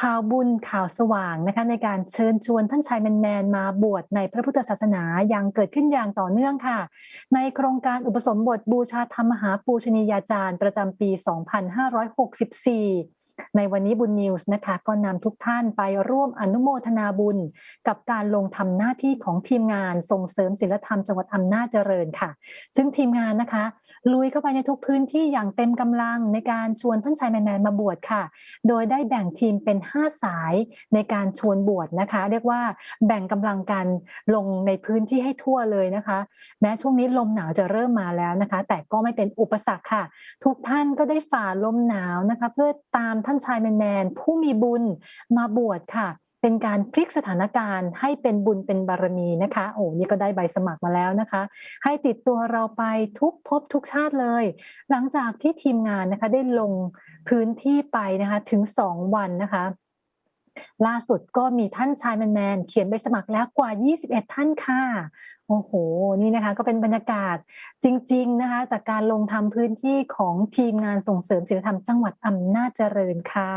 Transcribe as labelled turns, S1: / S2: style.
S1: ข่าวบุญข่าวสว่างนะคะในการเชิญชวนท่านชายแมนๆมาบวชในพระพุทธศาสนายังเกิดขึ้นอย่างต่อเนื่องค่ะ ในโครงการอุปสมบทบูชาธรรมมหาปูชนียาจารย์ประจำปี 2564 ในวันนี้บุญนิวส์นะคะ ก็นำทุกท่านไปร่วมอนุโมทนาบุญ กับการลงทำหน้าที่ของทีมงานส่งเสริมศิลธรรมจังหวัดอำนาจเจริญค่ะ ซึ่งทีมงานนะคะ ลุยเข้าไปในทุกพื้นที่อย่างเต็มกำลังในการชวนท่านชายแมนมาบวชค่ะ โดยได้แบ่งทีมเป็น 5 สายในการชวนบวชนะคะ เรียกว่าแบ่งกำลังกันลงในพื้นที่ให้ทั่วเลยนะคะ แม้ช่วงนี้ลมหนาวจะเริ่มมาแล้วนะคะ แต่ก็ไม่เป็นอุปสรรคค่ะ ทุกท่านก็ได้ฝ่าลมหนาวนะคะ เพื่อตามท่านชายแมนแมนผู้มีบุญมาบวชค่ะ เป็นการพลิกสถานการณ์ให้เป็นบุญเป็นบารมีนะคะโอ้นี่ก็ได้ใบสมัครมาแล้วนะคะ ให้ติดตัวเราไปทุกภพทุกชาติเลย หลังจากที่ทีมงานนะคะได้ลงพื้นที่ไปนะคะถึงสองวันนะคะ ล่าสุดก็มีท่านชายแมนแมนๆเขียนใบสมัครแล้วกว่า 21 ท่านค่ะโอ้โห นี่นะคะก็เป็นบรรยากาศจริง ๆนะคะ จากการลงทำพื้นที่ของทีมงานส่งเสริมศิลธรรมจังหวัดอำนาจเจริญค่ะ